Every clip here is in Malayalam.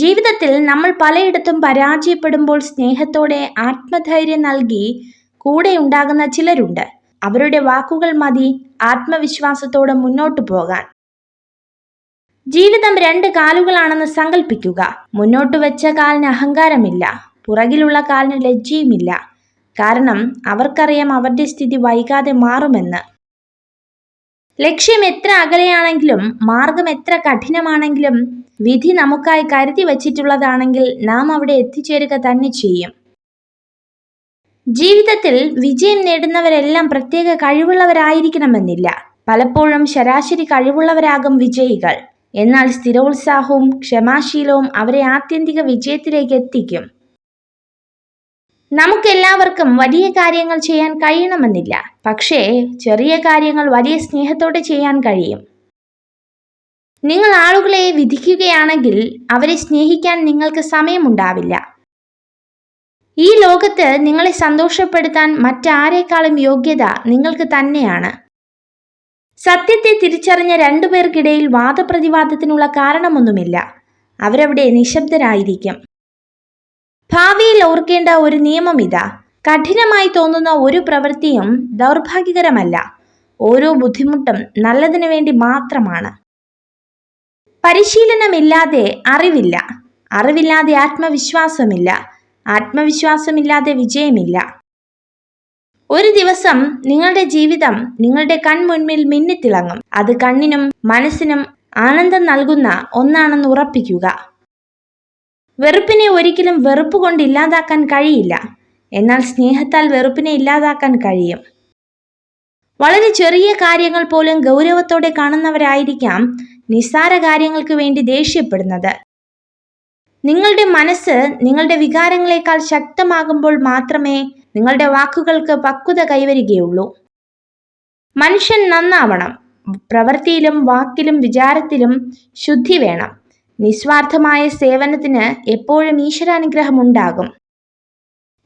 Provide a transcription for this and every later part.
ജീവിതത്തിൽ നമ്മൾ പലയിടത്തും പരാജയപ്പെടുമ്പോൾ സ്നേഹത്തോടെ ആത്മധൈര്യം നൽകി കൂടെ ഉണ്ടാകുന്ന ചിലരുണ്ട്. അവരുടെ വാക്കുകൾ മതി ആത്മവിശ്വാസത്തോടെ മുന്നോട്ടു പോകാൻ. ജീവിതം രണ്ട് കാലുകളാണെന്ന് സങ്കല്പിക്കുക മുന്നോട്ട് വെച്ച കാലിന് അഹങ്കാരമില്ല പുറകിലുള്ള കാലിന് ലജ്ജയുമില്ല. കാരണം അവർക്കറിയാം അവരുടെ സ്ഥിതി വൈകാതെ മാറുമെന്ന്. ലക്ഷ്യം എത്ര അകലെയാണെങ്കിലും മാർഗം എത്ര കഠിനമാണെങ്കിലും വിധി നമുക്കായി കരുതി വച്ചിട്ടുള്ളതാണെങ്കിൽ നാം അവിടെ എത്തിച്ചേരുക തന്നെ ചെയ്യും. ജീവിതത്തിൽ വിജയം നേടുന്നവരെല്ലാം പ്രത്യേക കഴിവുള്ളവരായിരിക്കണമെന്നില്ല. പലപ്പോഴും ശരാശരി കഴിവുള്ളവരാകും വിജയികൾ. എന്നാൽ സ്ഥിരോത്സാഹവും ക്ഷമാശീലവും അവരെ ആത്യന്തിക വിജയത്തിലേക്ക് എത്തിക്കും. നമുക്കെല്ലാവർക്കും വലിയ കാര്യങ്ങൾ ചെയ്യാൻ കഴിയണമെന്നില്ല. പക്ഷേ ചെറിയ കാര്യങ്ങൾ വലിയ സ്നേഹത്തോടെ ചെയ്യാൻ കഴിയും. നിങ്ങൾ ആളുകളെ വിധിക്കുകയാണെങ്കിൽ അവരെ സ്നേഹിക്കാൻ നിങ്ങൾക്ക് സമയമുണ്ടാവില്ല. ഈ ലോകത്ത് നിങ്ങളെ സന്തോഷപ്പെടുത്താൻ മറ്റാരേക്കാളും യോഗ്യത നിങ്ങൾക്ക് തന്നെയാണ്. സത്യത്തെ തിരിച്ചറിഞ്ഞ രണ്ടുപേർക്കിടയിൽ വാദപ്രതിവാദത്തിനുള്ള കാരണമൊന്നുമില്ല. അവരവിടെ നിശബ്ദരായിരിക്കും. ഭാവിയിൽ ഓർക്കേണ്ട ഒരു നിയമം ഇതാ കഠിനമായി തോന്നുന്ന ഒരു പ്രവൃത്തിയും ദൗർഭാഗ്യകരമല്ല. ഓരോ ബുദ്ധിമുട്ടും നല്ലതിനു വേണ്ടി മാത്രമാണ്. പരിശീലനമില്ലാതെ അറിവില്ല. അറിവില്ലാതെ ആത്മവിശ്വാസമില്ല. ആത്മവിശ്വാസമില്ലാതെ വിജയമില്ല. ഒരു ദിവസം നിങ്ങളുടെ ജീവിതം നിങ്ങളുടെ കൺമുൻപിൽ മിന്നിത്തിളങ്ങും. അത് കണ്ണിനും മനസ്സിനും ആനന്ദം നൽകുന്ന ഒന്നാണെന്ന് ഉറപ്പിക്കുക. വെറുപ്പിനെ ഒരിക്കലും വെറുപ്പ് കൊണ്ട് ഇല്ലാതാക്കാൻ കഴിയില്ല. എന്നാൽ സ്നേഹത്താൽ വെറുപ്പിനെ ഇല്ലാതാക്കാൻ കഴിയും. വളരെ ചെറിയ കാര്യങ്ങൾ പോലും ഗൗരവത്തോടെ കാണുന്നവരായിരിക്കാം നിസ്സാര കാര്യങ്ങൾക്ക് വേണ്ടി ദേഷ്യപ്പെടുന്നത്. നിങ്ങളുടെ മനസ്സ് നിങ്ങളുടെ വികാരങ്ങളെക്കാൾ ശക്തമാകുമ്പോൾ മാത്രമേ നിങ്ങളുടെ വാക്കുകൾക്ക് പക്വത കൈവരികയുള്ളൂ. മനുഷ്യൻ നന്നാവണം. പ്രവൃത്തിയിലും വാക്കിലും വിചാരത്തിലും ശുദ്ധി വേണം. നിസ്വാർത്ഥമായ സേവനത്തിന് എപ്പോഴും ഈശ്വരാനുഗ്രഹം ഉണ്ടാകും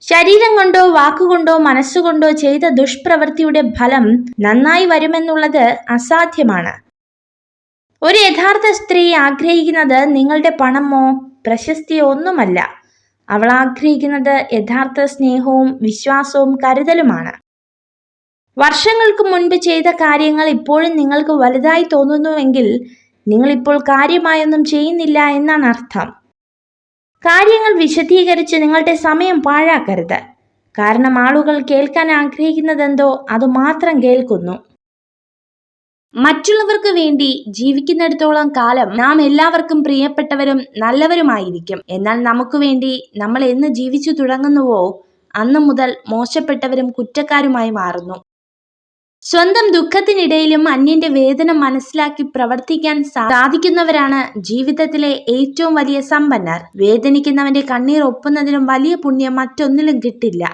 ശരീരം കൊണ്ടോ വാക്കുകൊണ്ടോ മനസ്സുകൊണ്ടോ ചെയ്ത ദുഷ്പ്രവൃത്തിയുടെ ഫലം നന്നായി വരുമെന്നുള്ളത് അസാധ്യമാണ്. ഒരു യഥാർത്ഥ സ്ത്രീ ആഗ്രഹിക്കുന്നത് നിങ്ങളുടെ പണമോ പ്രശസ്തിയോ ഒന്നുമല്ല. അവൾ ആഗ്രഹിക്കുന്നത് യഥാർത്ഥ സ്നേഹവും വിശ്വാസവും കരുതലുമാണ്. വർഷങ്ങൾക്ക് മുൻപ് ചെയ്ത കാര്യങ്ങൾ ഇപ്പോഴും നിങ്ങൾക്ക് വലുതായി തോന്നുന്നുവെങ്കിൽ നിങ്ങൾ ഇപ്പോൾ കാര്യമായൊന്നും ചെയ്യുന്നില്ല എന്നാണ് അർത്ഥം. കാര്യങ്ങൾ വിശദീകരിച്ച് നിങ്ങളുടെ സമയം പാഴാക്കരുത്. കാരണം ആളുകൾ കേൾക്കാൻ ആഗ്രഹിക്കുന്നതെന്തോ അത് മാത്രം കേൾക്കുന്നു. മറ്റുള്ളവർക്ക് വേണ്ടി ജീവിക്കുന്നിടത്തോളം കാലം നാം എല്ലാവർക്കും പ്രിയപ്പെട്ടവരും നല്ലവരുമായിരിക്കും. എന്നാൽ നമുക്ക് വേണ്ടി നമ്മൾ എന്ന് ജീവിച്ചു തുടങ്ങുന്നുവോ? അന്നു മുതൽ മോശപ്പെട്ടവരും കുറ്റക്കാരുമായി മാറുന്നു. സ്വന്തം ദുഃഖത്തിനിടയിലും അന്യന്റെ വേദന മനസ്സിലാക്കി പ്രവർത്തിക്കാൻ സാധിക്കുന്നവരാണ് ജീവിതത്തിലെ ഏറ്റവും വലിയ സമ്പന്നർ. വേദനിക്കുന്നവന്റെ കണ്ണീർ ഒപ്പുന്നതിനും വലിയ പുണ്യം മറ്റൊന്നിലും കിട്ടില്ല.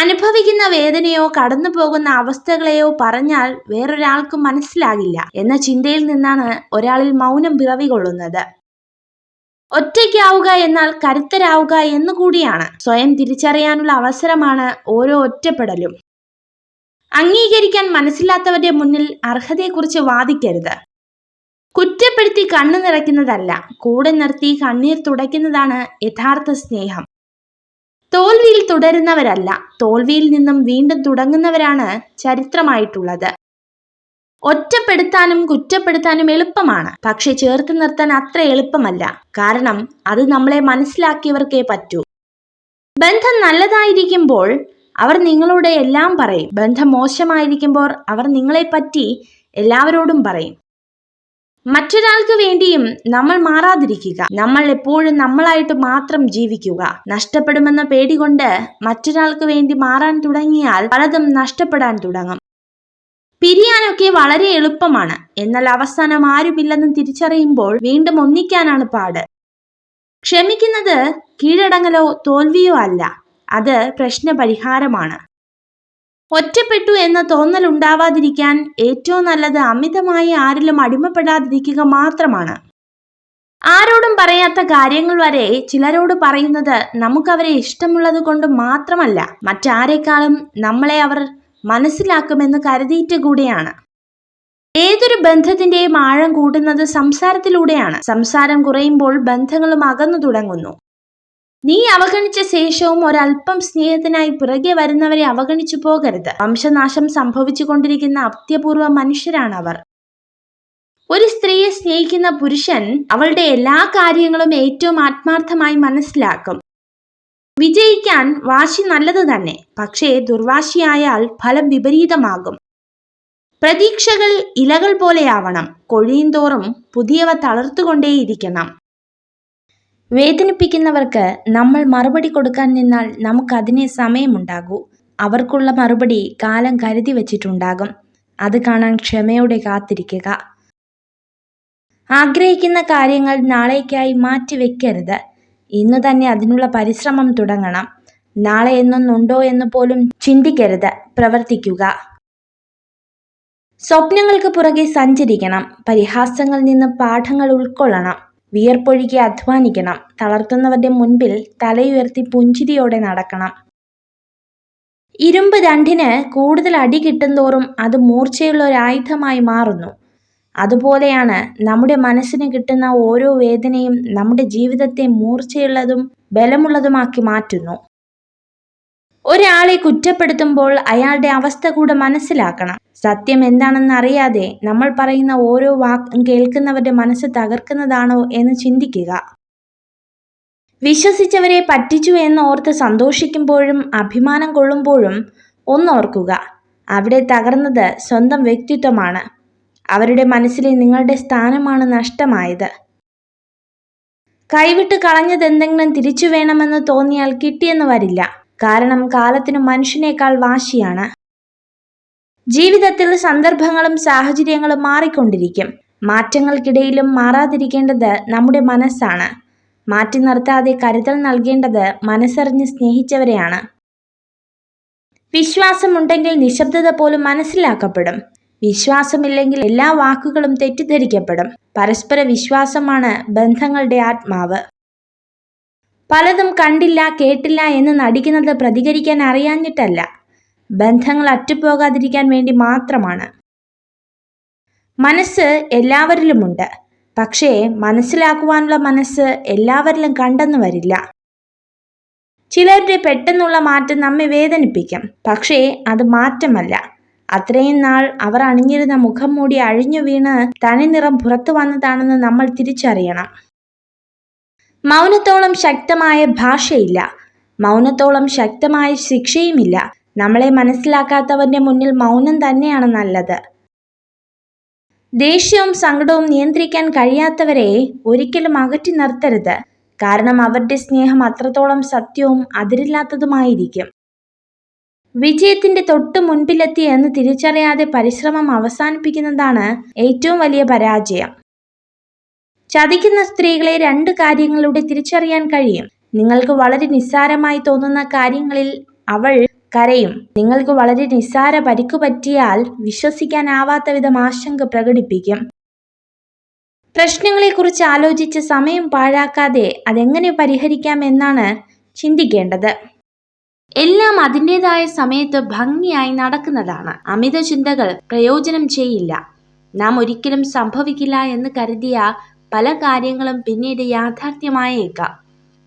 അനുഭവിക്കുന്ന വേദനയോ കടന്നു പോകുന്ന അവസ്ഥകളെയോ പറഞ്ഞാൽ വേറൊരാൾക്കും മനസ്സിലാകില്ല എന്ന ചിന്തയിൽ നിന്നാണ് ഒരാളിൽ മൗനം പിറവികൊള്ളുന്നത്. ഒറ്റയ്ക്കാവുക എന്നാൽ കരുത്തരാവുക എന്നുകൂടിയാണ്. സ്വയം തിരിച്ചറിയാനുള്ള അവസരമാണ് ഓരോ ഒറ്റപ്പെടലും. അംഗീകരിക്കാൻ മനസ്സിലാത്തവരുടെ മുന്നിൽ അർഹതയെക്കുറിച്ച് വാദിക്കരുത്. കുറ്റപ്പെടുത്തി കണ്ണു നിറയ്ക്കുന്നതല്ല കൂടെ നിർത്തി കണ്ണീർ തുടയ്ക്കുന്നതാണ് യഥാർത്ഥ സ്നേഹം. തോൽവിയിൽ തുടരുന്നവരല്ല. തോൽവിയിൽ നിന്നും വീണ്ടും തുടങ്ങുന്നവരാണ് ചരിത്രമായിട്ടുള്ളത്. ഒറ്റപ്പെടുത്താനും കുറ്റപ്പെടുത്താനും എളുപ്പമാണ്. പക്ഷെ ചേർത്ത് നിർത്താൻ അത്ര എളുപ്പമല്ല. കാരണം അത് നമ്മളെ മനസ്സിലാക്കിയവർക്കേ പറ്റൂ. ബന്ധം നല്ലതായിരിക്കുമ്പോൾ അവർ നിങ്ങളോട് എല്ലാം പറയും. ബന്ധം മോശമായിരിക്കുമ്പോൾ അവർ നിങ്ങളെപ്പറ്റി എല്ലാവരോടും പറയും. മറ്റൊരാൾക്ക് വേണ്ടിയും നമ്മൾ മാറാതിരിക്കുക. നമ്മൾ എപ്പോഴും നമ്മളായിട്ട് മാത്രം ജീവിക്കുക. നഷ്ടപ്പെടുമെന്ന പേടി കൊണ്ട് മറ്റൊരാൾക്ക് വേണ്ടി മാറാൻ തുടങ്ങിയാൽ പലതും നഷ്ടപ്പെടാൻ തുടങ്ങും. പിരിയാനൊക്കെ വളരെ എളുപ്പമാണ്. എന്നാൽ അവസാനം ആരുമില്ലെന്ന് തിരിച്ചറിയുമ്പോൾ വീണ്ടും ഒന്നിക്കാനാണ് പാട്. ക്ഷമിക്കുന്നത് കീഴടങ്ങലോ തോൽവിയോ അല്ല. അത് പ്രശ്നപരിഹാരമാണ്. ഒറ്റപ്പെട്ടു എന്ന തോന്നൽ ഉണ്ടാവാതിരിക്കാൻ ഏറ്റവും നല്ലത് അമിതമായി ആരിലും അടിമപ്പെടാതിരിക്കുക മാത്രമാണ്. ആരോടും പറയാത്ത കാര്യങ്ങൾ വരെ ചിലരോട് പറയുന്നത് നമുക്കവരെ ഇഷ്ടമുള്ളത് കൊണ്ട് മാത്രമല്ല മറ്റാരെക്കാളും നമ്മളെ അവർ മനസ്സിലാക്കുമെന്ന് കരുതിയിട്ട് കൂടിയാണ്. ഏതൊരു ബന്ധത്തിന്റെയും ആഴം കൂട്ടുന്നത് സംസാരത്തിലൂടെയാണ്. സംസാരം കുറയുമ്പോൾ ബന്ധങ്ങളും അകന്നു തുടങ്ങുന്നു. നീ അവഗണിച്ച ശേഷവും ഒരല്പം സ്നേഹത്തിനായി പിറകെ വരുന്നവരെ അവഗണിച്ചു പോകരുത്. വംശനാശം സംഭവിച്ചുകൊണ്ടിരിക്കുന്ന അത്യപൂർവ മനുഷ്യരാണ് അവർ ഒരു സ്ത്രീയെ സ്നേഹിക്കുന്ന പുരുഷൻ അവളുടെ എല്ലാ കാര്യങ്ങളും ഏറ്റവും ആത്മാർത്ഥമായി മനസ്സിലാക്കും. വിജയിക്കാൻ വാശി നല്ലത് തന്നെ പക്ഷേ ദുർവാശിയായാൽ ഫലം വിപരീതമാകും. പ്രതീക്ഷകൾ ഇലകൾ പോലെയാവണം കൊഴിയും തോറും പുതിയവ തളർത്തുകൊണ്ടേയിരിക്കണം. വേദനിപ്പിക്കുന്നവർക്ക് നമ്മൾ മറുപടി കൊടുക്കാൻ നിന്നാൽ നമുക്കതിനെ സമയമുണ്ടാകൂ. അവർക്കുള്ള മറുപടി കാലം കരുതി വച്ചിട്ടുണ്ടാകും. അത് കാണാൻ ക്ഷമയോടെ കാത്തിരിക്കുക. ആഗ്രഹിക്കുന്ന കാര്യങ്ങൾ നാളേക്കായി മാറ്റിവെക്കരുത്. ഇന്ന് തന്നെ അതിനുള്ള പരിശ്രമം തുടങ്ങണം. നാളെ എന്നൊന്നുണ്ടോ എന്ന് പോലും ചിന്തിക്കരുത്. പ്രവർത്തിക്കുക. സ്വപ്നങ്ങൾക്ക് പുറകെ സഞ്ചരിക്കണം. പരിഹാസങ്ങളിൽ നിന്ന് പാഠങ്ങൾ ഉൾക്കൊള്ളണം. വിയർപ്പൊഴുകി അധ്വാനിക്കണം. തളർത്തുന്നവരുടെ മുൻപിൽ തലയുയർത്തി പുഞ്ചിരിയോടെ നടക്കണം. ഇരുമ്പ് രണ്ടിന് കൂടുതൽ അടി കിട്ടുന്തോറും അത് മൂർച്ചയുള്ള ഒരു ആയുധമായി മാറുന്നു. അതുപോലെയാണ് നമ്മുടെ മനസ്സിന് കിട്ടുന്ന ഓരോ വേദനയും നമ്മുടെ ജീവിതത്തെ മൂർച്ചയുള്ളതും ബലമുള്ളതുമാക്കി മാറ്റുന്നു. ഒരാളെ കുറ്റപ്പെടുത്തുമ്പോൾ അയാളുടെ അവസ്ഥ കൂടെ മനസ്സിലാക്കണം. സത്യം എന്താണെന്ന് അറിയാതെ നമ്മൾ പറയുന്ന ഓരോ വാക്കും കേൾക്കുന്നവരുടെ മനസ്സ് തകർക്കുന്നതാണോ എന്ന് ചിന്തിക്കുക. വിശ്വസിച്ചവരെ പറ്റിച്ചു എന്ന് ഓർത്ത് സന്തോഷിക്കുമ്പോഴും അഭിമാനം കൊള്ളുമ്പോഴും ഒന്നോർക്കുക അവിടെ തകർന്നത് സ്വന്തം വ്യക്തിത്വമാണ്. അവരുടെ മനസ്സിലെ നിങ്ങളുടെ സ്ഥാനമാണ് നഷ്ടമായത്. കൈവിട്ട് കളഞ്ഞതെന്തെങ്കിലും തിരിച്ചു വേണമെന്ന് തോന്നിയാൽ കിട്ടിയെന്ന് വരില്ല. കാരണം കാലത്തിന് മനുഷ്യനേക്കാൾ വാശിയാണ്. ജീവിതത്തിൽ സന്ദർഭങ്ങളും സാഹചര്യങ്ങളും മാറിക്കൊണ്ടിരിക്കും. മാറ്റങ്ങൾക്കിടയിലും മാറാതിരിക്കേണ്ടത് നമ്മുടെ മനസ്സാണ്. മാറ്റി നിർത്താതെ കരുതൽ നൽകേണ്ടത് മനസ്സറിഞ്ഞ് സ്നേഹിച്ചവരെയാണ്. വിശ്വാസമുണ്ടെങ്കിൽ നിശബ്ദത പോലും മനസ്സിലാക്കപ്പെടും. വിശ്വാസമില്ലെങ്കിൽ എല്ലാ വാക്കുകളും തെറ്റിദ്ധരിക്കപ്പെടും. പരസ്പര വിശ്വാസമാണ് ബന്ധങ്ങളുടെ ആത്മാവ്. പലതും കണ്ടില്ല കേട്ടില്ല എന്ന് നടിക്കുന്നത് പ്രതികരിക്കാൻ അറിയാഞ്ഞിട്ടല്ല. ബന്ധങ്ങൾ അറ്റുപോകാതിരിക്കാൻ വേണ്ടി മാത്രമാണ്. മനസ്സ് എല്ലാവരിലുമുണ്ട്. പക്ഷേ മനസ്സിലാക്കുവാനുള്ള മനസ്സ് എല്ലാവരിലും കണ്ടെന്ന് വരില്ല. ചിലരുടെ പെട്ടെന്നുള്ള മാറ്റം നമ്മെ വേദനിപ്പിക്കും. പക്ഷേ അത് മാറ്റമല്ല. അത്രയും നാൾ അവർ അണിഞ്ഞിരുന്ന മുഖം മൂടി അഴിഞ്ഞു വീണ് തനിനിറം പുറത്തു വന്നതാണെന്ന് നമ്മൾ തിരിച്ചറിയണം. മൗനത്തോളം ശക്തമായ ഭാഷയില്ല. മൗനത്തോളം ശക്തമായ ശിക്ഷയുമില്ല. നമ്മളെ മനസ്സിലാക്കാത്തവന്റെ മുന്നിൽ മൗനം തന്നെയാണ് നല്ലത്. ദേഷ്യവും സങ്കടവും നിയന്ത്രിക്കാൻ കഴിയാത്തവരെ ഒരിക്കലും അകറ്റി നിർത്തരുത്. കാരണം അവരുടെ സ്നേഹം അത്രത്തോളം സത്യവും അതിരില്ലാത്തതുമായിരിക്കും. വിജയത്തിന്റെ തൊട്ട് മുൻപിലെത്തി എന്ന് തിരിച്ചറിയാതെ പരിശ്രമം അവസാനിപ്പിക്കുന്നതാണ് ഏറ്റവും വലിയ പരാജയം. ചതിക്കുന്ന സ്ത്രീകളെ രണ്ട് കാര്യങ്ങളിലൂടെ തിരിച്ചറിയാൻ കഴിയും. നിങ്ങൾക്ക് വളരെ നിസ്സാരമായി തോന്നുന്ന കാര്യങ്ങളിൽ അവൾ കരയും. നിങ്ങൾക്ക് വളരെ നിസ്സാര പരിക്കു പറ്റിയാൽ വിശ്വസിക്കാനാവാത്ത വിധം ആശങ്ക പ്രകടിപ്പിക്കും. പ്രശ്നങ്ങളെക്കുറിച്ച് ആലോചിച്ച് സമയം പാഴാക്കാതെ അതെങ്ങനെ പരിഹരിക്കാം എന്നാണ് ചിന്തിക്കേണ്ടത്. എല്ലാം അതിന്റെതായ സമയത്ത് ഭംഗിയായി നടക്കുന്നതാണ്. അമിത ചിന്തകൾ പ്രയോജനം ചെയ്യില്ല. നാം ഒരിക്കലും സംഭവിക്കില്ല എന്ന് കരുതിയ പല കാര്യങ്ങളും പിന്നീട് യാഥാർത്ഥ്യമായേക്കാം.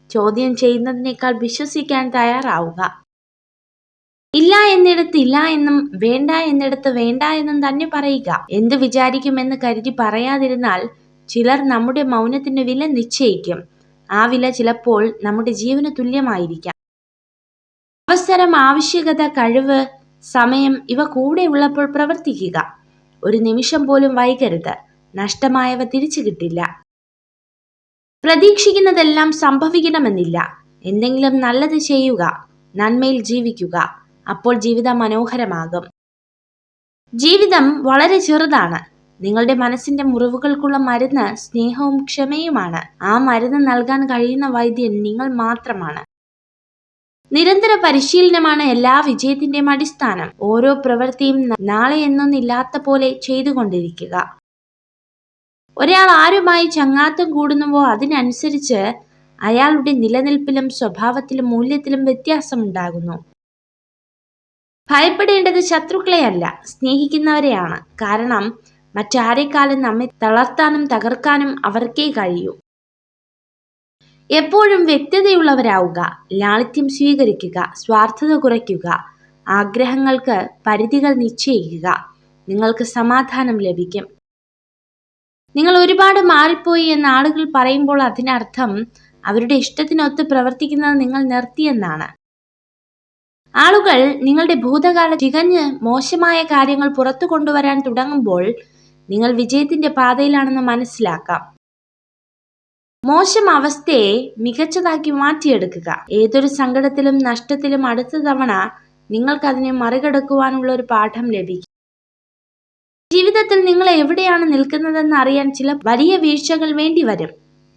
ചോദ്യം ചെയ്യുന്നതിനേക്കാൾ വിശ്വസിക്കാൻ തയ്യാറാവുക. ഇല്ല എന്നിടത്ത് ഇല്ല എന്നും വേണ്ട എന്നിടത്ത് വേണ്ട എന്നും തന്നെ പറയുക. എന്ത് വിചാരിക്കുമെന്ന് കരുതി പറയാതിരുന്നാൽ ചിലർ നമ്മുടെ മൗനത്തിന് വില നിശ്ചയിക്കും. ആ വില ചിലപ്പോൾ നമ്മുടെ ജീവന് തുല്യമായിരിക്കാം. അവസരം ആവശ്യകത കഴിവ് സമയം ഇവ കൂടെ ഉള്ളപ്പോൾ പ്രവർത്തിക്കുക. ഒരു നിമിഷം പോലും വൈകരുത്. നഷ്ടമായവ തിരിച്ചു കിട്ടില്ല. പ്രതീക്ഷിക്കുന്നതെല്ലാം സംഭവിക്കണമെന്നില്ല. എന്തെങ്കിലും നല്ലത് ചെയ്യുക. നന്മയിൽ ജീവിക്കുക. അപ്പോൾ ജീവിതം മനോഹരമാകും. ജീവിതം വളരെ ചെറുതാണ്. നിങ്ങളുടെ മനസ്സിന്റെ മുറിവുകൾക്കുള്ള മരുന്ന് സ്നേഹവും ക്ഷമയുമാണ്. ആ മരുന്ന് നൽകാൻ കഴിയുന്ന വൈദ്യൻ നിങ്ങൾ മാത്രമാണ്. നിരന്തര പരിശീലനമാണ് എല്ലാ വിജയത്തിന്റെയും അടിസ്ഥാനം. ഓരോ പ്രവൃത്തിയും നാളെ എന്നൊന്നില്ലാത്ത പോലെ ചെയ്തുകൊണ്ടിരിക്കുക. ഒരാൾ ആരുമായി ചങ്ങാത്തം കൂടുന്നുവോ അതിനനുസരിച്ച് അയാളുടെ നിലനിൽപ്പിലും സ്വഭാവത്തിലും മൂല്യത്തിലും വ്യത്യാസമുണ്ടാകുന്നു. ഭയപ്പെടേണ്ടത് ശത്രുക്കളെയല്ല സ്നേഹിക്കുന്നവരെയാണ്. കാരണം മറ്റാരെക്കാളും നമ്മെ തളർത്താനും തകർക്കാനും അവർക്കേ കഴിയൂ. എപ്പോഴും വ്യക്തതയുള്ളവരാവുക ലാളിത്യം സ്വീകരിക്കുക സ്വാർത്ഥത കുറയ്ക്കുക ആഗ്രഹങ്ങൾക്ക് പരിധികൾ നിശ്ചയിക്കുക. നിങ്ങൾക്ക് സമാധാനം ലഭിക്കും. നിങ്ങൾ ഒരുപാട് മാറിപ്പോയി എന്ന് ആളുകൾ പറയുമ്പോൾ അതിനർത്ഥം അവരുടെ ഇഷ്ടത്തിനൊത്ത് പ്രവർത്തിക്കുന്നത് നിങ്ങൾ നിർത്തിയെന്നാണ് ആളുകൾ നിങ്ങളുടെ ഭൂതകാലം തികഞ്ഞ് മോശമായ കാര്യങ്ങൾ പുറത്തു കൊണ്ടുവരാൻ തുടങ്ങുമ്പോൾ നിങ്ങൾ വിജയത്തിന്റെ പാതയിലാണെന്ന് മനസ്സിലാക്കാം. മോശം അവസ്ഥയെ മികച്ചതാക്കി മാറ്റിയെടുക്കുക. ഏതൊരു സങ്കടത്തിലും നഷ്ടത്തിലും അടുത്ത തവണ നിങ്ങൾക്കതിനെ മറികടക്കുവാനുള്ള ഒരു പാഠം ലഭിക്കും. ജീവിതത്തിൽ നിങ്ങൾ എവിടെയാണ് നിൽക്കുന്നതെന്ന് അറിയാൻ ചില വലിയ വീഴ്ചകൾ വേണ്ടി വരും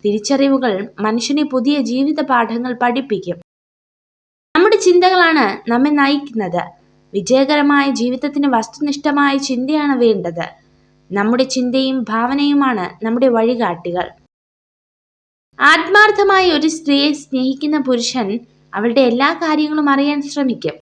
തിരിച്ചറിവുകൾ മനുഷ്യനെ പുതിയ ജീവിത പാഠങ്ങൾ പഠിപ്പിക്കും. നമ്മുടെ ചിന്തകളാണ് നമ്മെ നയിക്കുന്നത്. വിജയകരമായ ജീവിതത്തിന് വസ്തുനിഷ്ഠമായ ചിന്തയാണ് വേണ്ടത്. നമ്മുടെ ചിന്തയും ഭാവനയുമാണ് നമ്മുടെ വഴികാട്ടികൾ. ആത്മാർത്ഥമായി ഒരു സ്ത്രീയെ സ്നേഹിക്കുന്ന പുരുഷൻ അവളുടെ എല്ലാ കാര്യങ്ങളും അറിയാൻ ശ്രമിക്കും.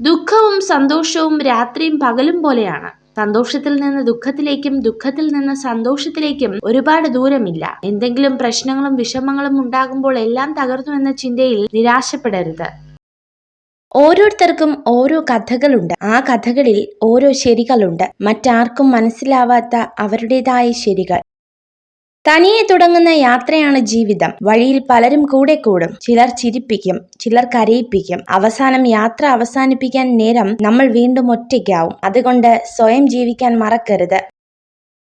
ദുഃഖവും സന്തോഷവും രാത്രിയും പകലും പോലെയാണ്. സന്തോഷത്തിൽ നിന്ന് ദുഃഖത്തിലേക്കും ദുഃഖത്തിൽ നിന്ന് സന്തോഷത്തിലേക്കും ഒരുപാട് ദൂരമില്ല. എന്തെങ്കിലും പ്രശ്നങ്ങളും വിഷമങ്ങളും ഉണ്ടാകുമ്പോൾ എല്ലാം തകർന്നു എന്ന ചിന്തയിൽ നിരാശപ്പെടരുത്. ഓരോരുത്തർക്കും ഓരോ കഥകളുണ്ട്. ആ കഥകളിൽ ഓരോ ശരികളുണ്ട്. മറ്റാർക്കും മനസ്സിലാവാത്ത അവരുടേതായ ശരികൾ. തനിയെ തുടങ്ങുന്ന യാത്രയാണ് ജീവിതം. വഴിയിൽ പലരും കൂടെ കൂടും. ചിലർ ചിരിപ്പിക്കും ചിലർ കരയിപ്പിക്കും. അവസാനം യാത്ര അവസാനിപ്പിക്കാൻ നേരം നമ്മൾ വീണ്ടും ഒറ്റയ്ക്കാവും. അതുകൊണ്ട് സ്വയം ജീവിക്കാൻ മറക്കരുത്.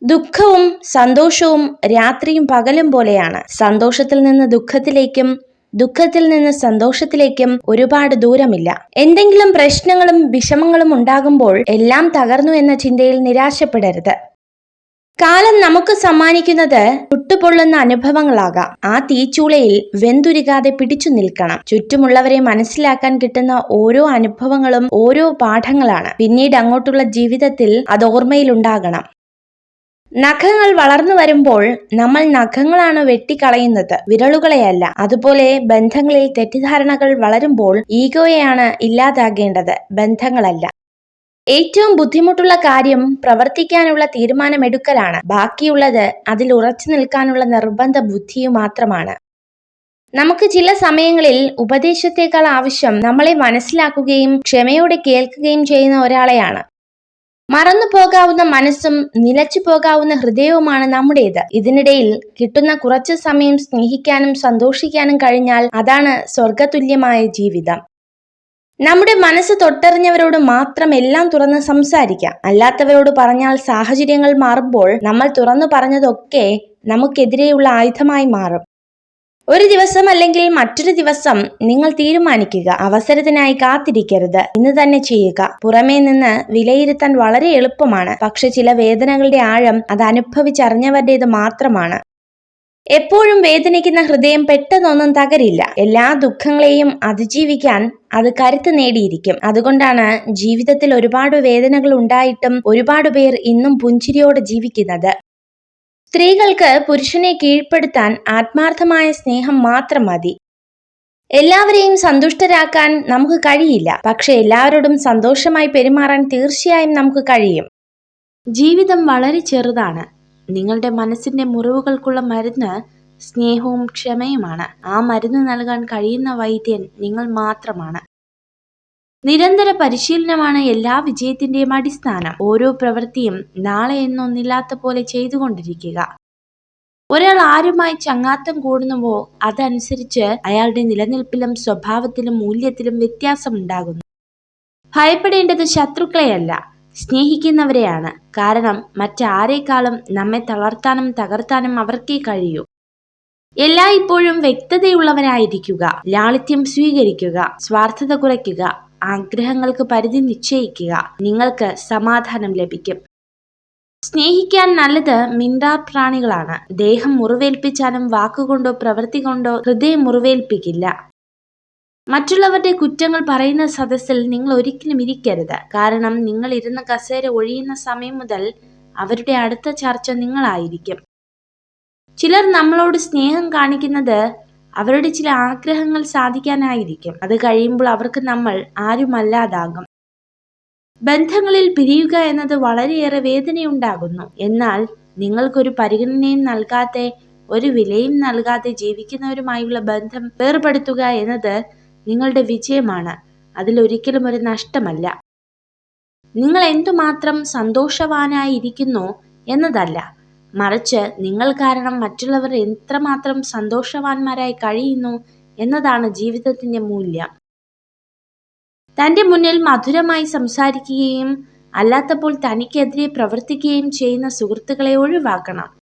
ദുഃഖവും സന്തോഷവും രാത്രിയും പകലും പോലെയാണ്. സന്തോഷത്തിൽ നിന്ന് ദുഃഖത്തിലേക്കും ദുഃഖത്തിൽ നിന്ന് സന്തോഷത്തിലേക്കും ഒരുപാട് ദൂരമില്ല. എന്തെങ്കിലും പ്രശ്നങ്ങളും വിഷമങ്ങളും ഉണ്ടാകുമ്പോൾ എല്ലാം തകർന്നു എന്ന ചിന്തയിൽ നിരാശപ്പെടരുത്. കാലം നമുക്ക് സമ്മാനിക്കുന്നത് ചുട്ടുപൊള്ളുന്ന അനുഭവങ്ങളാകാം. ആ തീച്ചൂളയിൽ വെന്തുരുകാതെ പിടിച്ചു നിൽക്കണം. ചുറ്റുമുള്ളവരെ മനസ്സിലാക്കാൻ കിട്ടുന്ന ഓരോ അനുഭവങ്ങളും ഓരോ പാഠങ്ങളാണ്. പിന്നീട് അങ്ങോട്ടുള്ള ജീവിതത്തിൽ അത് ഓർമ്മയിലുണ്ടാകണം. നഖങ്ങൾ വളർന്നു വരുമ്പോൾ നമ്മൾ നഖങ്ങളാണ് വെട്ടിക്കളയുന്നത്. വിരളുകളെയല്ല. അതുപോലെ ബന്ധങ്ങളിൽ തെറ്റിദ്ധാരണകൾ വളരുമ്പോൾ ഈഗോയെയാണ് ഇല്ലാതാകേണ്ടത്. ബന്ധങ്ങളല്ല. ഏറ്റവും ബുദ്ധിമുട്ടുള്ള കാര്യം പ്രവർത്തിക്കാനുള്ള തീരുമാനമെടുക്കലാണ്. ബാക്കിയുള്ളത് അതിൽ ഉറച്ചു നിൽക്കാനുള്ള നിർബന്ധ ബുദ്ധിയും മാത്രമാണ്. നമുക്ക് ചില സമയങ്ങളിൽ ഉപദേശത്തേക്കാൾ ആവശ്യം നമ്മളെ മനസ്സിലാക്കുകയും ക്ഷമയോടെ കേൾക്കുകയും ചെയ്യുന്ന ഒരാളെയാണ്. മറന്നു പോകാവുന്ന മനസ്സും നിലച്ചു പോകാവുന്ന ഹൃദയവുമാണ് നമ്മുടേത്. ഇതിനിടയിൽ കിട്ടുന്ന കുറച്ച് സമയം സ്നേഹിക്കാനും സന്തോഷിക്കാനും കഴിഞ്ഞാൽ അതാണ് സ്വർഗതുല്യമായ ജീവിതം. നമ്മുടെ മനസ്സ് തൊട്ടറിഞ്ഞവരോട് മാത്രം എല്ലാം തുറന്ന് സംസാരിക്കാം. അല്ലാത്തവരോട് പറഞ്ഞാൽ സാഹചര്യങ്ങൾ മാറുമ്പോൾ നമ്മൾ തുറന്നു പറഞ്ഞതൊക്കെ നമുക്കെതിരെയുള്ള ആയുധമായി മാറും. ഒരു ദിവസം അല്ലെങ്കിൽ മറ്റൊരു ദിവസം നിങ്ങൾ തീരുമാനിക്കുക. അവസരത്തിനായി കാത്തിരിക്കരുത്. ഇന്ന് തന്നെ ചെയ്യുക. പുറമേ നിന്ന് വിലയിരുത്താൻ വളരെ എളുപ്പമാണ്. പക്ഷെ ചില വേദനകളുടെ ആഴം അത് അനുഭവിച്ചറിഞ്ഞവരുടേത് മാത്രമാണ്. എപ്പോഴും വേദനിക്കുന്ന ഹൃദയം പെട്ടെന്നൊന്നും തകരില്ല. എല്ലാ ദുഃഖങ്ങളെയും അതിജീവിക്കാൻ അത് കരുത്ത് നേടിയിരിക്കും. അതുകൊണ്ടാണ് ജീവിതത്തിൽ ഒരുപാട് വേദനകൾ ഉണ്ടായിട്ടും ഒരുപാട് പേർ ഇന്നും പുഞ്ചിരിയോടെ ജീവിക്കുന്നത്. സ്ത്രീകൾക്ക് പുരുഷനെ കീഴ്പ്പെടുത്താൻ ആത്മാർത്ഥമായ സ്നേഹം മാത്രം മതി. എല്ലാവരെയും സന്തുഷ്ടരാക്കാൻ നമുക്ക് കഴിയില്ല. പക്ഷെ എല്ലാവരോടും സന്തോഷമായി പെരുമാറാൻ തീർച്ചയായും നമുക്ക് കഴിയും. ജീവിതം വളരെ ചെറുതാണ്. നിങ്ങളുടെ മനസ്സിന്റെ മുറിവുകൾക്കുള്ള മരുന്ന് സ്നേഹവും ക്ഷമയുമാണ്. ആ മരുന്ന് നൽകാൻ കഴിയുന്ന വൈദ്യൻ നിങ്ങൾ മാത്രമാണ്. നിരന്തര പരിശീലനമാണ് എല്ലാ വിജയത്തിന്റെയും അടിസ്ഥാനം. ഓരോ പ്രവൃത്തിയും നാളെ എന്നൊന്നില്ലാത്ത പോലെ ചെയ്തുകൊണ്ടിരിക്കുക. ഒരാൾ ആരുമായി ചങ്ങാത്തം കൂടുന്നുവോ അതനുസരിച്ച് അയാളുടെ നിലനിൽപ്പിലും സ്വഭാവത്തിലും മൂല്യത്തിലും വ്യത്യാസമുണ്ടാകുന്നു. ഭയപ്പെടേണ്ടത് ശത്രുക്കളെയല്ല. സ്നേഹിക്കുന്നവരെയാണ്. കാരണം മറ്റാരേക്കാളും നമ്മെ തളർത്താനും തകർത്താനും അവർക്കേ കഴിയൂ. എല്ലായ്പ്പോഴും വ്യക്തതയുള്ളവരായിരിക്കുക ലാളിത്യം സ്വീകരിക്കുക. സ്വാർത്ഥത കുറയ്ക്കുക. ആഗ്രഹങ്ങൾക്ക് പരിധി നിശ്ചയിക്കുക. നിങ്ങൾക്ക് സമാധാനം ലഭിക്കും. സ്നേഹിക്കാൻ നല്ലത് മിണ്ടാപ്രാണികളാണ്. ദേഹം മുറിവേൽപ്പിച്ചാലും വാക്കുകൊണ്ടോ പ്രവൃത്തി കൊണ്ടോ ഹൃദയം മുറിവേൽപ്പിക്കില്ല. മറ്റുള്ളവരുടെ കുറ്റങ്ങൾ പറയുന്ന സദസ്സിൽ നിങ്ങൾ ഒരിക്കലും ഇരിക്കരുത്. കാരണം നിങ്ങൾ ഇരുന്ന കസേര ഒഴിയുന്ന സമയം മുതൽ അവരുടെ അടുത്ത ചർച്ച നിങ്ങളായിരിക്കും. ചിലർ നമ്മളോട് സ്നേഹം കാണിക്കുന്നത് അവരുടെ ചില ആഗ്രഹങ്ങൾ സാധിക്കാനായിരിക്കും. അത് കഴിയുമ്പോൾ അവർക്ക് നമ്മൾ ആരുമല്ലാതാകും. ബന്ധങ്ങളിൽ പിരിയുക എന്നത് വളരെയേറെ വേദനയുണ്ടാകുന്നു. എന്നാൽ നിങ്ങൾക്കൊരു പരിഗണനയും നൽകാതെ ഒരു വിലയും നൽകാതെ ജീവിക്കുന്നവരുമായുള്ള ബന്ധം വേർപെടുത്തുക എന്നത് നിങ്ങളുടെ വിജയമാണ്. അതിലൊരിക്കലും ഒരു നഷ്ടമല്ല. നിങ്ങൾ എന്തുമാത്രം സന്തോഷവാനായിരിക്കുന്നു എന്നതല്ല. മറിച്ച് നിങ്ങൾ കാരണം മറ്റുള്ളവർ എത്രമാത്രം സന്തോഷവാന്മാരായി കഴിയുന്നു എന്നതാണ് ജീവിതത്തിന്റെ മൂല്യം. തന്റെ മുന്നിൽ മധുരമായി സംസാരിക്കുകയും അല്ലാത്തപ്പോൾ തനിക്കെതിരെ പ്രവർത്തിക്കുകയും ചെയ്യുന്ന സുഹൃത്തുക്കളെ ഒഴിവാക്കണം.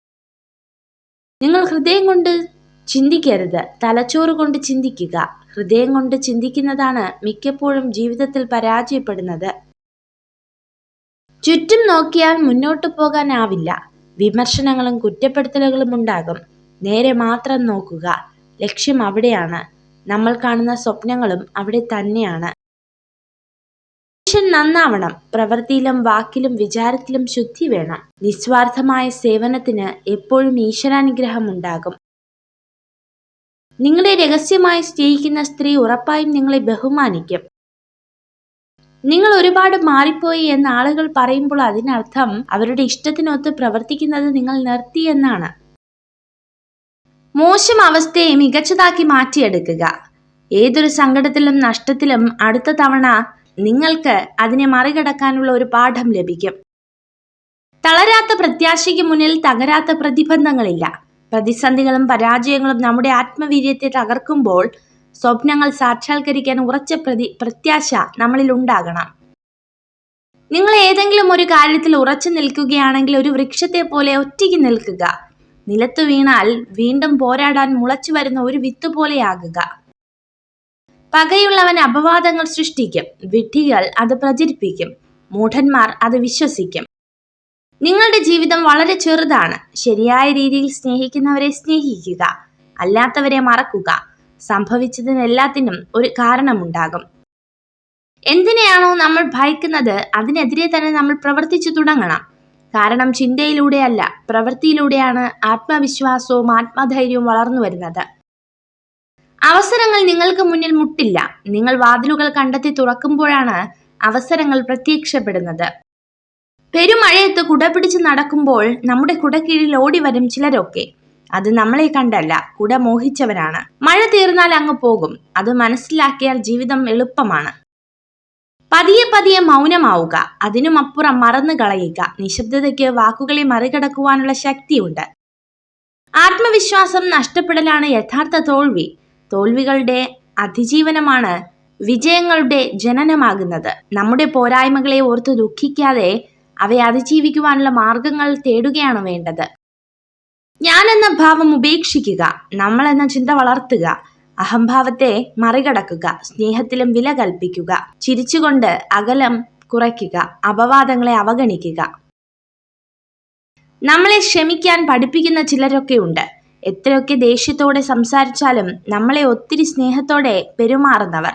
നിങ്ങൾ ഹൃദയം കൊണ്ട് ചിന്തിക്കരുത്. തലച്ചോറ് കൊണ്ട് ചിന്തിക്കുക. ഹൃദയം കൊണ്ട് ചിന്തിക്കുന്നതാണ് മിക്കപ്പോഴും ജീവിതത്തിൽ പരാജയപ്പെടുന്നത്. ചുറ്റും നോക്കിയാൽ മുന്നോട്ടു പോകാനാവില്ല. വിമർശനങ്ങളും കുറ്റപ്പെടുത്തലുകളും ഉണ്ടാകും. നേരെ മാത്രം നോക്കുക. ലക്ഷ്യം അവിടെയാണ്. നമ്മൾ കാണുന്ന സ്വപ്നങ്ങളും അവിടെ തന്നെയാണ്. മനുഷ്യൻ നന്നാവണം. പ്രവൃത്തിയിലും വാക്കിലും വിചാരത്തിലും ശുദ്ധി വേണം. നിസ്വാർത്ഥമായ സേവനത്തിന് എപ്പോഴും ഈശ്വരാനുഗ്രഹം ഉണ്ടാകും. നിങ്ങളെ രഹസ്യമായി സ്നേഹിക്കുന്ന സ്ത്രീ ഉറപ്പായും നിങ്ങളെ ബഹുമാനിക്കും. നിങ്ങൾ ഒരുപാട് മാറിപ്പോയി എന്ന് ആളുകൾ പറയുമ്പോൾ അതിനർത്ഥം അവരുടെ ഇഷ്ടത്തിനൊത്ത് പ്രവർത്തിക്കുന്നത് നിങ്ങൾ നിർത്തി എന്നാണ്. മോശം അവസ്ഥയെ മികച്ചതാക്കി മാറ്റിയെടുക്കുക. ഏതൊരു സങ്കടത്തിലും നഷ്ടത്തിലും അടുത്ത തവണ നിങ്ങൾക്ക് അതിനെ മറികടക്കാനുള്ള ഒരു പാഠം ലഭിക്കും. തളരാത്ത പ്രത്യാശയ്ക്ക് മുന്നിൽ തകരാത്ത പ്രതിബന്ധങ്ങളില്ല. പ്രതിസന്ധികളും പരാജയങ്ങളും നമ്മുടെ ആത്മവീര്യത്തെ തകർക്കുമ്പോൾ സ്വപ്നങ്ങൾ സാക്ഷാത്കരിക്കാൻ ഉറച്ച പ്രതി പ്രത്യാശ നമ്മളിൽ ഉണ്ടാകണം. നിങ്ങൾ ഏതെങ്കിലും ഒരു കാര്യത്തിൽ ഉറച്ചു നിൽക്കുകയാണെങ്കിൽ ഒരു വൃക്ഷത്തെ പോലെ ഒറ്റയ്ക്ക് നിൽക്കുക. നിലത്തു വീണാൽ വീണ്ടും പോരാടാൻ മുളച്ചു വരുന്ന ഒരു വിത്ത് പോലെയാകുക പകയുള്ളവൻ അപവാദങ്ങൾ സൃഷ്ടിക്കും. വിഡ്ഢികൾ അത് പ്രചരിപ്പിക്കും. മൂഢന്മാർ അത് വിശ്വസിക്കും. നിങ്ങളുടെ ജീവിതം വളരെ ചെറുതാണ്. ശരിയായ രീതിയിൽ സ്നേഹിക്കുന്നവരെ സ്നേഹിക്കുക അല്ലാത്തവരെ മറക്കുക. സംഭവിച്ചതിനെല്ലാത്തിനും ഒരു കാരണമുണ്ടാകും. എന്തിനെയാണോ നമ്മൾ ഭയക്കുന്നത് അതിനെതിരെ തന്നെ നമ്മൾ പ്രവർത്തിച്ചു തുടങ്ങണം. കാരണം ചിന്തയിലൂടെയല്ല പ്രവൃത്തിയിലൂടെയാണ് ആത്മവിശ്വാസവും ആത്മധൈര്യവും വളർന്നു വരുന്നത്. അവസരങ്ങൾ നിങ്ങൾക്ക് മുന്നിൽ മുട്ടില്ല. നിങ്ങൾ വാതിലുകൾ കണ്ടെത്തി തുറക്കുമ്പോഴാണ് അവസരങ്ങൾ പ്രത്യക്ഷപ്പെടുന്നത്. പെരുമഴയത്ത് കുട പിടിച്ച് നടക്കുമ്പോൾ നമ്മുടെ കുടക്കീഴിൽ ഓടി വരും ചിലരൊക്കെ. അത് നമ്മളെ കണ്ടല്ല കുട മോഹിച്ചവരാണ്. മഴ തീർന്നാൽ അങ്ങ് പോകും അത് മനസ്സിലാക്കിയാൽ ജീവിതം എളുപ്പമാണ്. പതിയെ പതിയെ മൗനമാവുക അതിനുമപ്പുറം മറന്നു കളയുക നിശബ്ദതയ്ക്ക് വാക്കുകളെ മറികടക്കുവാനുള്ള ശക്തിയുണ്ട്. ആത്മവിശ്വാസം നഷ്ടപ്പെടലാണ് യഥാർത്ഥ തോൽവി. തോൽവികളുടെ അതിജീവനമാണ് വിജയങ്ങളുടെ ജനനമാകുന്നത്. നമ്മുടെ പോരായ്മകളെ ഓർത്ത് ദുഃഖിക്കാതെ അവയെ അതിജീവിക്കുവാനുള്ള മാർഗങ്ങൾ തേടുകയാണ് വേണ്ടത്. ഞാൻ എന്ന ഭാവം ഉപേക്ഷിക്കുക നമ്മൾ എന്ന ചിന്ത വളർത്തുക അഹംഭാവത്തെ മറികടക്കുക സ്നേഹത്തിലും വില കൽപ്പിക്കുക ചിരിച്ചുകൊണ്ട് അകലം കുറയ്ക്കുക അപവാദങ്ങളെ അവഗണിക്കുക. നമ്മളെ ക്ഷമിക്കാൻ പഠിപ്പിക്കുന്ന ചിലരൊക്കെ ഉണ്ട്. എത്രയൊക്കെ ദേഷ്യത്തോടെ സംസാരിച്ചാലും നമ്മളെ ഒത്തിരി സ്നേഹത്തോടെ പെരുമാറുന്നവർ.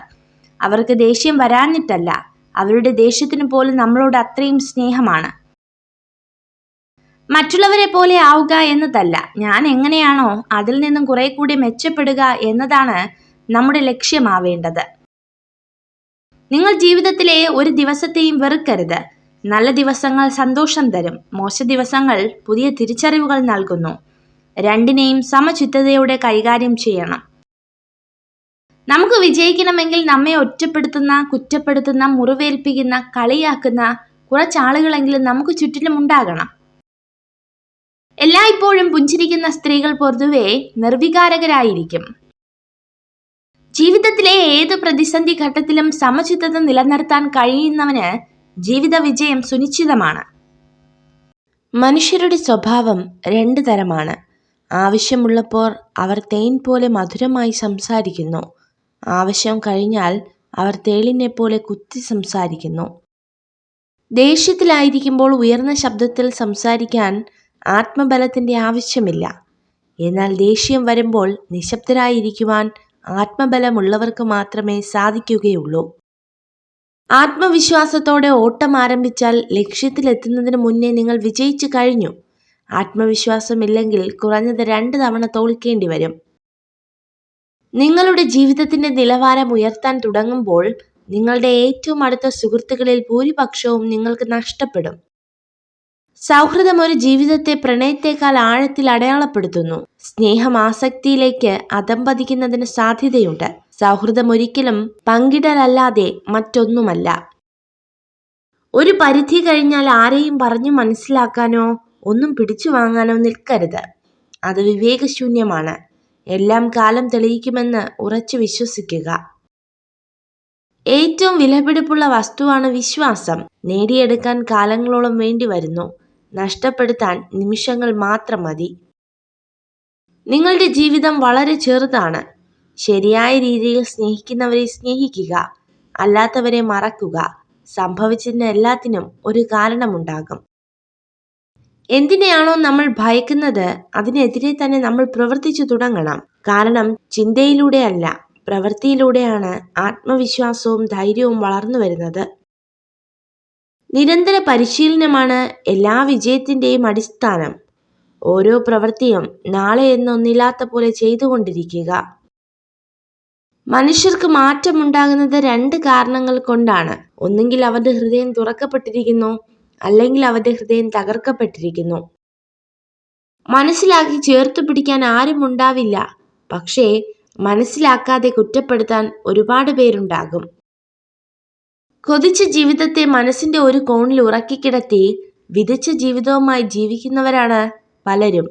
അവർക്ക് ദേഷ്യം വരാഞ്ഞിട്ടല്ല അവരുടെ ദേഷ്യത്തിനു പോലും നമ്മളോട് അത്രയും സ്നേഹമാണ്. മറ്റുള്ളവരെ പോലെ ആവുക എന്നതല്ല. ഞാൻ എങ്ങനെയാണോ അതിൽ നിന്നും കുറെ കൂടി മെച്ചപ്പെടുക എന്നതാണ് നമ്മുടെ ലക്ഷ്യമാവേണ്ടത്. നിങ്ങൾ ജീവിതത്തിലെ ഒരു ദിവസത്തെയും വെറുക്കരുത്. നല്ല ദിവസങ്ങൾ സന്തോഷം തരും. മോശ ദിവസങ്ങൾ പുതിയ തിരിച്ചറിവുകൾ നൽകുന്നു. രണ്ടിനെയും സമചിത്തതയോടെ കൈകാര്യം ചെയ്യണം. നമുക്ക് വിജയിക്കണമെങ്കിൽ നമ്മെ ഒറ്റപ്പെടുത്തുന്ന കുറ്റപ്പെടുത്തുന്ന മുറിവേൽപ്പിക്കുന്ന കളിയാക്കുന്ന കുറച്ചാളുകളെങ്കിലും നമുക്ക് ചുറ്റിലും ഉണ്ടാകണം. എല്ലായ്പ്പോഴും പുഞ്ചിരിക്കുന്ന സ്ത്രീകൾ പൊതുവെ നിർവികാരകരായിരിക്കും. ജീവിതത്തിലെ ഏത് പ്രതിസന്ധി ഘട്ടത്തിലും സമചിത്തത നിലനിർത്താൻ കഴിയുന്നവന് ജീവിത വിജയം സുനിശ്ചിതമാണ്. മനുഷ്യരുടെ സ്വഭാവം രണ്ട് തരമാണ്. ആവശ്യമുള്ളപ്പോൾ അവർ തേൻ പോലെ മധുരമായി സംസാരിക്കുന്നു. ആവശ്യം കഴിഞ്ഞാൽ അവർ തേളിനെ പോലെ കുത്തി സംസാരിക്കുന്നു. ദേഷ്യത്തിലായിരിക്കുമ്പോൾ ഉയർന്ന ശബ്ദത്തിൽ സംസാരിക്കാൻ ആത്മബലത്തിന്റെ ആവശ്യമില്ല. എന്നാൽ ദേഷ്യം വരുമ്പോൾ നിശബ്ദരായിരിക്കുവാൻ ആത്മബലമുള്ളവർക്ക് മാത്രമേ സാധിക്കുകയുള്ളൂ. ആത്മവിശ്വാസത്തോടെ ഓട്ടം ആരംഭിച്ചാൽ ലക്ഷ്യത്തിലെത്തുന്നതിന് മുന്നേ നിങ്ങൾ വിജയിച്ചു കഴിഞ്ഞു. ആത്മവിശ്വാസമില്ലെങ്കിൽ കുറഞ്ഞത് രണ്ട് തവണ തോൽക്കേണ്ടി വരും. നിങ്ങളുടെ ജീവിതത്തിന്റെ നിലവാരം ഉയർത്താൻ തുടങ്ങുമ്പോൾ നിങ്ങളുടെ ഏറ്റവും അടുത്ത സുഹൃത്തുക്കളിൽ ഭൂരിപക്ഷവും നിങ്ങൾക്ക് നഷ്ടപ്പെടും. സൗഹൃദം ഒരു ജീവിതത്തെ പ്രണയത്തെക്കാൾ ആഴത്തിൽ അടയാളപ്പെടുത്തുന്നു. സ്നേഹം ആസക്തിയിലേക്ക് അതമ്പതിക്കുന്നതിന് സാധ്യതയുണ്ട്. സൗഹൃദം ഒരിക്കലും പങ്കിടലല്ലാതെ മറ്റൊന്നുമല്ല. ഒരു പരിധി കഴിഞ്ഞാൽ ആരെയും പറഞ്ഞു മനസ്സിലാക്കാനോ ഒന്നും പിടിച്ചു വാങ്ങാനോ നിൽക്കരുത്. അത് വിവേകശൂന്യമാണ്. എല്ലാം കാലം തെളിയിക്കുമെന്ന് ഉറച്ചു വിശ്വസിക്കുക. ഏറ്റവും വിലപിടിപ്പുള്ള വസ്തുവാണ് വിശ്വാസം. നേടിയെടുക്കാൻ കാലങ്ങളോളം വേണ്ടി വരുന്നു. നഷ്ടപ്പെടുത്താൻ നിമിഷങ്ങൾ മാത്രം മതി. നിങ്ങളുടെ ജീവിതം വളരെ ചെറുതാണ്. ശരിയായ രീതിയിൽ സ്നേഹിക്കുന്നവരെ സ്നേഹിക്കുക. അല്ലാത്തവരെ മറക്കുക. സംഭവിച്ചതിന് എല്ലാത്തിനും ഒരു കാരണമുണ്ടാകും. എന്തിനെയാണോ നമ്മൾ ഭയക്കുന്നത് അതിനെതിരെ തന്നെ നമ്മൾ പ്രവർത്തിച്ചു തുടങ്ങണം. കാരണം ചിന്തയിലൂടെയല്ല പ്രവൃത്തിയിലൂടെയാണ് ആത്മവിശ്വാസവും ധൈര്യവും വളർന്നു വരുന്നത്. നിരന്തര പരിശീലനമാണ് എല്ലാ വിജയത്തിന്റെയും അടിസ്ഥാനം. ഓരോ പ്രവൃത്തിയും നാളെ എന്നൊന്നില്ലാത്ത പോലെ ചെയ്തുകൊണ്ടിരിക്കുക. മനുഷ്യർക്ക് മാറ്റമുണ്ടാകുന്നത് രണ്ട് കാരണങ്ങൾ കൊണ്ടാണ്. ഒന്നുകിൽ അവരുടെ ഹൃദയം തുറക്കപ്പെട്ടിരിക്കുന്നു അല്ലെങ്കിൽ അവന്റെ ഹൃദയം തകർക്കപ്പെട്ടിരിക്കുന്നു. മനസ്സിലാക്കി ചേർത്തു പിടിക്കാൻ ആരും ഉണ്ടാവില്ല. പക്ഷേ മനസ്സിലാക്കാതെ കുറ്റപ്പെടുത്താൻ ഒരുപാട് പേരുണ്ടാകും. കൊതിച്ച ജീവിതത്തെ മനസ്സിന്റെ ഒരു കോണിൽ ഉറക്കിക്കിടത്തി വിധിച്ച ജീവിതവുമായി ജീവിക്കുന്നവരാണ് പലരും.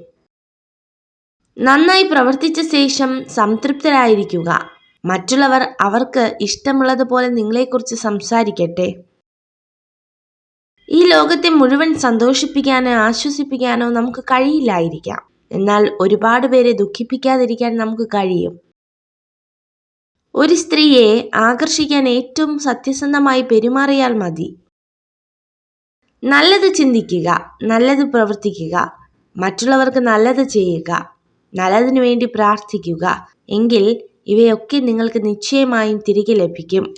നന്നായി പ്രവർത്തിച്ച ശേഷം സംതൃപ്തരായിരിക്കുക. മറ്റുള്ളവർ അവർക്ക് ഇഷ്ടമുള്ളതുപോലെ നിങ്ങളെക്കുറിച്ച് സംസാരിക്കട്ടെ. ഈ ലോകത്തെ മുഴുവൻ സന്തോഷിപ്പിക്കാനോ ആശ്വസിപ്പിക്കാനോ നമുക്ക് കഴിയില്ലായിരിക്കാം. എന്നാൽ ഒരുപാട് പേരെ ദുഃഖിപ്പിക്കാതിരിക്കാൻ നമുക്ക് കഴിയും. ഒരു സ്ത്രീയെ ആകർഷിക്കാൻ ഏറ്റവും സത്യസന്ധമായി പെരുമാറിയാൽ മതി. നല്ലത് ചിന്തിക്കുക നല്ലത് പ്രവർത്തിക്കുക മറ്റുള്ളവർക്ക് നല്ലത് ചെയ്യുക നല്ലതിനു വേണ്ടി പ്രാർത്ഥിക്കുക എങ്കിൽ ഇവയൊക്കെ നിങ്ങൾക്ക് നിശ്ചയമായും തിരികെ ലഭിക്കും.